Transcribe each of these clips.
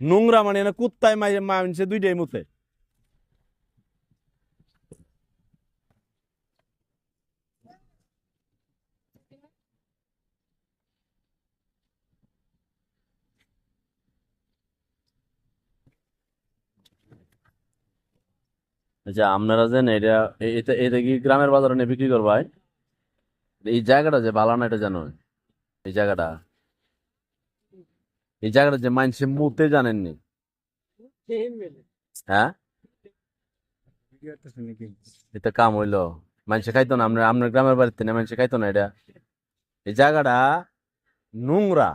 নোংরা মানে না, কুত্তায় মানছে দুইটাই মুতে আচ্ছা আপনারা যেন এটা এটা এটা কি গ্রামের বাজারে বিক্রি করবাই এই জায়গাটা যে ভালো না, এটা জানো এই জায়গাটা? এই জায়গাটা যে মানুষের মুতে জানেননি। হ্যাঁ? এটা কাম হইল। মানুষে খাইতো না আপনার আপনার গ্রামের বাড়িতে না মানুষে খাইতো না এটা। এই জায়গাটা নোংরা।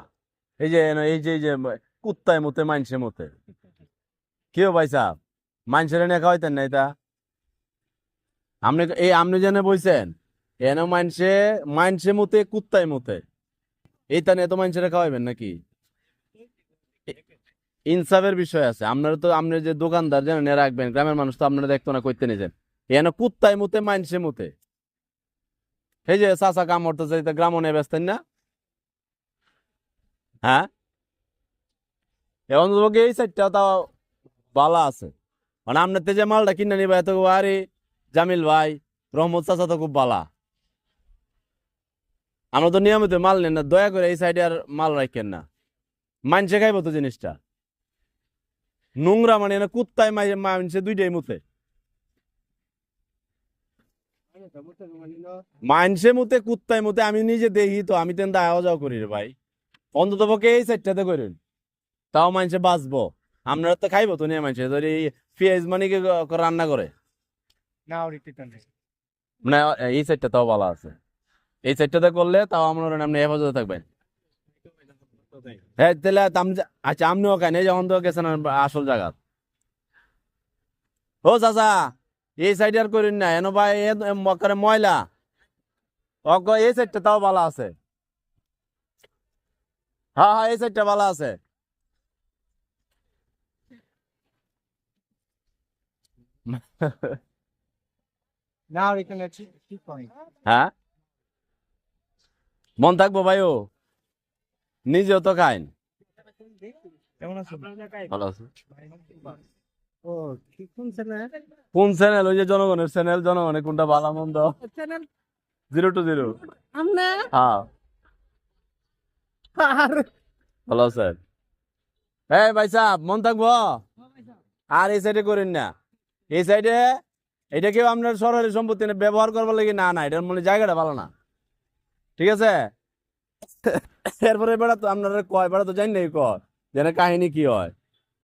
এই যে এই যে এই যে কুত্তায় মুতে মানুষে মুতে। কেউ ভাই সাহ মানুষের এনে খাওয়াইতেন না এটা? আপনি, এই আপনি জেনে বইছেন, এনে মানুষে মানুষে মতে, কুত্তায় মতে। এইটা নিয়ে তো মানুষের খাওয়াইবেন নাকি? ইনসাফের বিষয় আছে। আপনারা তো, আপনি যে দোকানদার যেন নিয়ে রাখবেন। গ্রামের মানুষ তো আপনারা দেখতো না করতে নিছেন এনে কুত্তায় মুতে মানুষে মুতে। এই যে চাচা কাম করতেছে এটা গ্রাম নিয়ে ব্যস্তেন না? হ্যাঁ? এখন লোকে এই সাইডটা তাও বালা আছে। মানে আপনার যে মালটা কিনে নিবা, এত আরে জামিল ভাই, রহমত চাচা তো খুব বালা। আমরা তো নিয়মিত মাল নেন না, দয়া করে এই সাইডে আর মাল রাখেন না। মানছে খাইব তো জিনিসটা। নোংরা মানে না কুত্তায় মানছে দুইটাই মুতে। মানছে মুতে কুত্তায় মুতে আমি নিজে দেখি তো আমি তেন আওয়া যাওয়া করি রে ভাই। অন্তত পক্ষে এই সাইডটাতে করেন। তাও মানছে বাঁচবো। আপনারা তো খাইবো তো নিয়ে মানছে ধরি পেঁয়াজ মানে কি রান্না করে। মানে এই সাইডটা তাও ভালো আছে। এই সাইডটাতে করলে তাও আপনার আপনি হেফাজতে থাকবেন। হ্যাঁ তাহলে আপনি আচ্ছা যখন তো গেছেন আসল জায়গা? ও চাচা এই সাইডে আর করেন না। এনো ভাই মকারে ময়লা। অগ এই সাইডটা তাও ভালো আছে। হ্যাঁ হ্যাঁ এই সাইডটা ভালো আছে। হ্যাঁ? মন থাকব ভাইও? নিজেও তো খাইন। ভালো আছে কোন চ্যানেল ওই যে জনগণের চ্যানেল জনগণের কোনটা ভালো মন্দ? Zero two zero. হ্যাঁ। ভালো স্যার এই ভাই সাহেব মন থাকব? আর এই সাইডে করেন না। এই সাইডে এটা কেউ আপনার সরকারি সম্পত্তি না ব্যবহার করবার লাগে না না এটার মানে জায়গাটা ভালো না। ঠিক আছে? এরপরে বেড়া তো আপনারা কয় বেড়া তো জানি নাই কয় যেন কাহিনী কি হয়।